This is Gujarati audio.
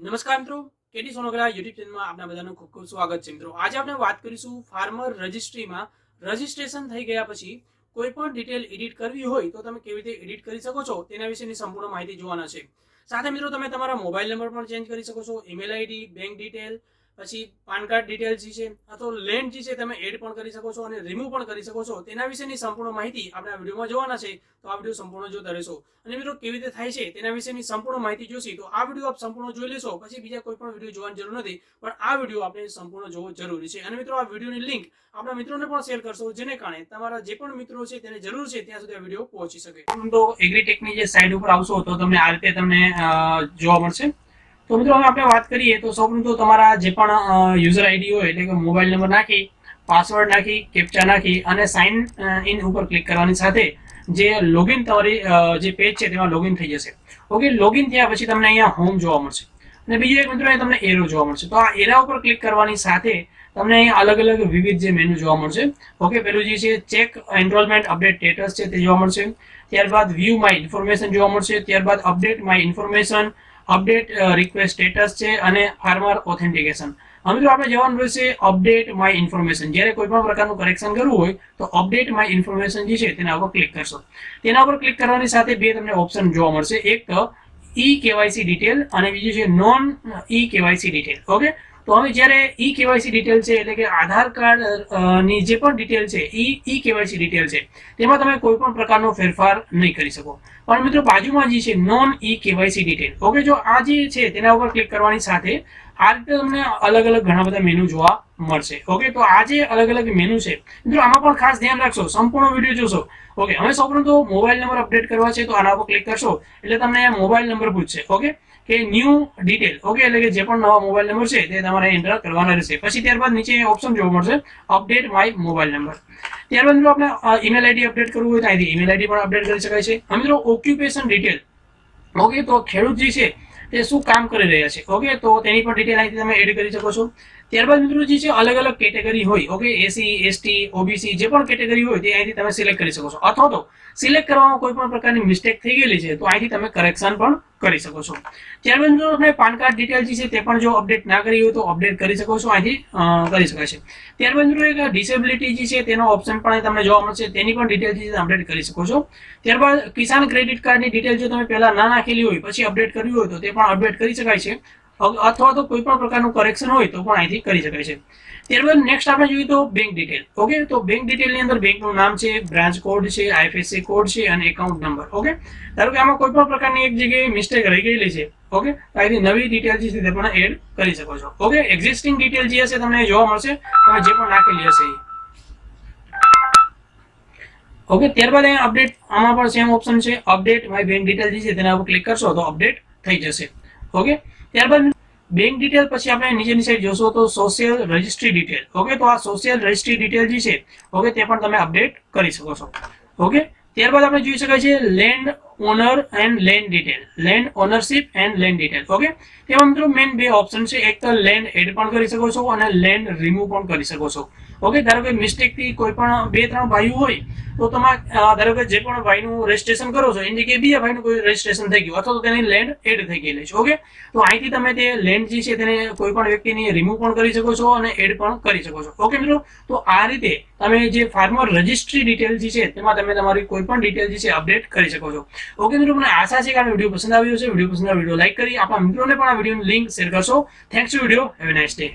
નમસ્કાર મિત્રો, કેટી સોનોગ્રા યુટ્યુબ ચેનલમાં આપના બધાનું ખૂબ ખૂબ સ્વાગત છે મિત્રો. આજે આપણે વાત કરીશું ફાર્મર રજિસ્ટ્રીમાં રજિસ્ટ્રેશન થઈ ગયા પછી કોઈ પણ ડિટેલ એડિટ કરવી હોય તો તમે કેવી રીતે એડિટ કરી શકો છો તેના વિશેની સંપૂર્ણ માહિતી જોવાના છે. સાથે મિત્રો, તમે તમારા મોબાઈલ નંબર પણ ચેન્જ કરી શકો છો. ઈમેલ આઈડી બેંક ડિટેલ પછી પાન કાર્ડ ડિટેલ જે છે અથવા લેન્ડ જે છે તમે એડ પણ કરી શકો છો અને રિમૂવ પણ કરી શકો છો. તેના વિશેની સંપૂર્ણ માહિતી આપણે આ વિડીયોમાં જોવાના છે, તો આ વીડિયો સંપૂર્ણ જોતા રહેશો. અને મિત્રો, કેવી રીતે થાય છે, તેના વિશેની સંપૂર્ણ માહિતી જોશી, તો આ વીડિયો આપ સંપૂર્ણ જોઈ લેશો. પછી બીજા કોઈ પણ વીડિયો જોવાની જરૂર નથી, પણ આ વીડિયો આપણે સંપૂર્ણ જોવો જરૂરી છે. અને મિત્રો, આ વિડીયોની લિંક આપણા મિત્રોને પણ શેર કરશો, જેને કારણે તમારા જે પણ મિત્રો છે, તેને જરૂર છે, ત્યાં સુધી આ વીડિયો પહોંચી શકે. તો એગ્રીટેકની જે સાઇટ ઉપર આવશો, તો તમને આ રીતે તમને જોવા મળશે. તો મિત્રો, હવે આપણે વાત કરીએ તો સૌપ્રથમ તમારા જે પણ યુઝર આઈડી હોય, એટલે કે મોબાઈલ નંબર નાખી પાસવર્ડ નાખી કેપ્ચા નાખી અને સાઇન ઇન ઉપર ક્લિક કરવાની સાથે જે લોગિન તમારી જે પેજ છે તેમાં લોગિન થઈ જશે. ઓકે લોગિન થયા પછી તમને અહીંયા હોમ જોવા મળશે. અને બીજું એક મિત્રો તમને એરો જોવા મળશે. તો આ એરા ઉપર ક્લિક કરવાની સાથે તમને અહીંયા અલગ અલગ વિવિધ જે મેનુ જોવા મળશે. ઓકે પેલું જે છે ચેક એનરોલમેન્ટ અપડેટ સ્ટેટસ છે તે જોવા મળશે. ત્યારબાદ વ્યૂ માય ઇન્ફોર્મેશન જોવા મળશે. ત્યારબાદ update my information update request status છે અને ફાર્મર ઓથેન્ટિકેશન મિત્રો આપણે જવાનું રહેશે અપડેટ માય ઇન્ફોર્મેશન જ્યારે કોઈ પણ પ્રકારનું કરેક્શન કરવું હોય, તો અપડેટ માય ઇન્ફોર્મેશન જે છે, તેના ઉપર ક્લિક કરશો. તેના ઉપર ક્લિક કરવાની સાથે બે તમને ઓપ્શન જોવા મળશે. એક ઈ કેવાયસી ડિટેલ અને બીજું છે non E KYC detail okay તો હવે જ્યારે ઈ કેવાયસી ડિટેલ છે, એટલે કે આધાર કાર્ડની જે પણ ડિટેલ છે, ઈ ઈ કેવાયસી ડિટેલ છે, તેમાં તમે કોઈ પણ પ્રકારનો ફેરફાર નહીં કરી શકો. પણ મિત્રો બાજુમાં જે છે non E KYC detail okay જો આ જે છે, તેના ઉપર ક્લિક કરવાની સાથે, આ રીતે તમને અલગ અલગ ઘણા બધા મેનુ જોવા મળશે. ઓકે તો આ જે અલગ અલગ મેનુ છે, મિત્રો આમાં પણ ખાસ ધ્યાન રાખશો, સંપૂર્ણ વીડિયો જોશો. ઓકે હવે સૌપ્રથમ તો મોબાઈલ નંબર અપડેટ કરવા છે, તો આના પર ક્લિક કરશો, એટલે તમને મોબાઈલ નંબર પૂછશે. ઓકે કે ન્યૂ ડિટેલ ઓકે એટલે કે જે પણ નવા મોબાઈલ નંબર છે, તે તમારે એન્ટર કરવાના રહેશે. પછી ત્યારબાદ નીચે ઓપ્શન જોવા મળશે અપડેટ માય મોબાઈલ નંબર ત્યારબાદ મિત્રો આપણે ઈમેલ આઈડી અપડેટ કરવું હોય તો ઈમેલ આઈડી પણ અપડેટ કરી શકાય છે. મિત્રો ઓક્યુપેશન ડિટેલ ઓકે તો ખેડૂત જે છે, તે શું કામ કરી રહ્યા છે? ઓકે તો તેની પણ ડિટેલ અહીંથી તમે એડ કરી શકો છો. ત્યારબાદ મિત્રો જે છે અલગ અલગ કેટેગરી હોય, ઓકે? એસી એસટી ઓબીસી જે પણ કેટેગરી હોય, તે અહીંથી તમે સિલેક્ટ કરી શકો છો. અથવા તો સિલેક્ટ કરવામાં કોઈ પણ પ્રકારની મિસ્ટેક થઈ ગયેલી છે, તો અહીંથી તમે કરેક્શન પણ કરી શકો છો. ત્યારબાદ મિત્રો આપણે પાન કાર્ડ ડિટેલ જે છે, તે પણ જો અપડેટ ના કરી હોય, તો અપડેટ કરી શકો છો, અહીંથી કરી શકાય છે. ત્યારબાદ મિત્રો એક ડિસેબિલિટી જે છે, તેનો ઓપ્શન પણ તમને જોવા મળશે, તેની પણ ડિટેલ છે અપડેટ કરી શકો છો. ત્યારબાદ કિસાન ક્રેડિટ કાર્ડની ડિટેલ જો તમે પહેલા ના નાખેલી હોય, પછી અપડેટ કર્યું હોય, તો તે પણ અપડેટ કરી શકાય છે. અથવા તો કોઈ પણ પ્રકારનું કરેક્શન હોય તો પણ અહીંથી કરી શકાય છે. ત્યારબાદ નેક્સ્ટ આપણે જોઈએ તો બેંક ડિટેલ ઓકે તો બેંક ડિટેલની અંદર બેંકનું નામ છે બ્રાન્ચ કોડ છે આઈએફએસસી કોડ છે અને એકાઉન્ટ નંબર ઓકે ધારો કે આમાં કોઈ પણ પ્રકારની એક જગ્યાએ મિસ્ટેક રહી ગયેલી છે. ઓકે અહીંથી નવી ડિટેલ જે છે તે પણ એડ કરી શકો છો. ઓકે એક્ઝિસ્ટિંગ ડિટેલ જે હશે તમને જોવા મળશે. તમે જે પણ નાખેલી હશે ઓકે ત્યારબાદ અહીંયા અપડેટ આમાં પણ સેમ ઓપ્શન છે. અપડેટ માય બેંક ડિટેલ જે છે તેના ઉપર ક્લિક કરશો તો અપડેટ થઈ જશે. ઓકે ત્યારબાદ બેંક ડિટેલ પછી આપણે નીચેની સાઈડ જોશો તો સોશિયલ રજિસ્ટ્રી ડિટેલ ઓકે તો આ સોશિયલ રજિસ્ટ્રી ડિટેલ જે છે ઓકે તે પણ તમે અપડેટ કરી શકો છો. ઓકે ત્યારબાદ આપણે જોઈ શકાય છે land owner and land detail land ownership and land detail okay તેમાં મિત્રો મેઇન બે ઓપ્શન છે. એક તો લેન્ડ એડ પણ કરી શકો છો અને લેન્ડ રિમૂવ પણ કરી શકો છો. ઓકે ધારો કે મિસ્ટેકથી કોઈ પણ બે, ત્રણ ભાઈઓ હોય, તો તમે ધારો કે જે પણ ભાઈનું રજિસ્ટ્રેશન કરો છો, એની જગ્યાએ બીજા ભાઈનું કોઈ રજિસ્ટ્રેશન થઈ ગયું, અથવા તો તેની લેન્ડ એડ થઈ ગયેલી છે. ઓકે તો અહીંથી તમે તે લેન્ડ જે છે તેને કોઈ પણ વ્યક્તિની રિમૂવ પણ કરી શકો છો અને એડ પણ કરી શકો છો. ઓકે મિત્રો? તો આ રીતે તમે જે ફાર્મર રજિસ્ટ્રી ડિટેલ જે છે, તેમાં તમે તમારી કોઈ પણ ડિટેલ જે છે અપડેટ કરી શકો છો. ઓકે મિત્રો, મને આશા છે કે આ વીડિયો પસંદ આવ્યો છે વીડિયો પસંદ આવ્યો વીડિયો લાઈક કરી, આપણા મિત્રોને પણ આ વિડીયોની લિંક શેર કરશો. Thanks you video have nice day